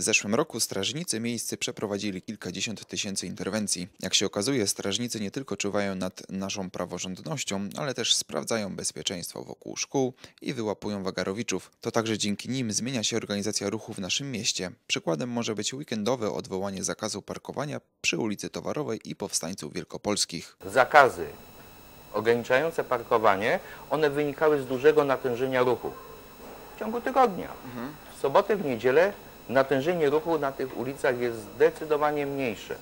W zeszłym roku strażnicy miejscy przeprowadzili kilkadziesiąt tysięcy interwencji. Jak się okazuje, strażnicy nie tylko czuwają nad naszą praworządnością, ale też sprawdzają bezpieczeństwo wokół szkół i wyłapują wagarowiczów. To także dzięki nim zmienia się organizacja ruchu w naszym mieście. Przykładem może być weekendowe odwołanie zakazu parkowania przy ulicy Towarowej i Powstańców Wielkopolskich. zakazy ograniczające parkowanie, one wynikały z dużego natężenia ruchu w ciągu tygodnia. W sobotę, w niedzielę natężenie ruchu na tych ulicach jest zdecydowanie mniejsze.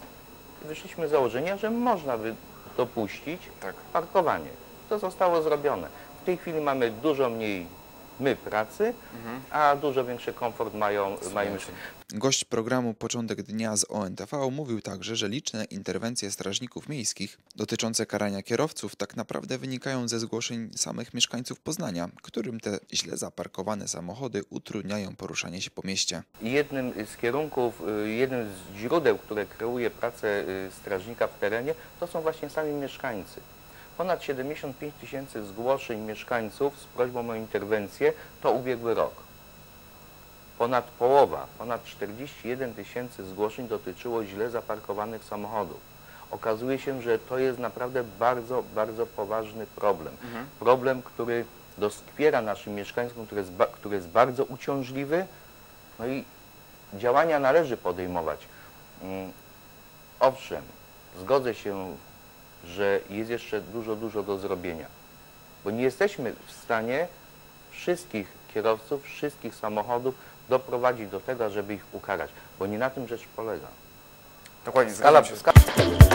Wyszliśmy z założenia, że można by dopuścić Tak. parkowanie. To zostało zrobione. W tej chwili mamy dużo mniej my pracy, a dużo większy komfort mają, mają mieszkańcy. Gość programu Początek Dnia z ONTV mówił także, że liczne interwencje strażników miejskich dotyczące karania kierowców tak naprawdę wynikają ze zgłoszeń samych mieszkańców Poznania, którym te źle zaparkowane samochody utrudniają poruszanie się po mieście. Jednym z kierunków, y, jednym z źródeł, które kreuje pracę y, strażnika w terenie, to są właśnie sami mieszkańcy. Ponad 75 tysięcy zgłoszeń mieszkańców z prośbą o interwencję to ubiegły rok. Ponad połowa, ponad 41 tysięcy zgłoszeń dotyczyło źle zaparkowanych samochodów. Okazuje się, że to jest naprawdę bardzo, bardzo poważny problem. Problem, który doskwiera naszym mieszkańcom, który jest, który jest bardzo uciążliwy, no i działania należy podejmować. Mm, Owszem, zgodzę się, że jest jeszcze dużo, dużo do zrobienia, bo nie jesteśmy w stanie wszystkich kierowców, wszystkich samochodów doprowadzić do tego, żeby ich ukarać, bo nie na tym rzecz polega. Dokładnie, Skala, skala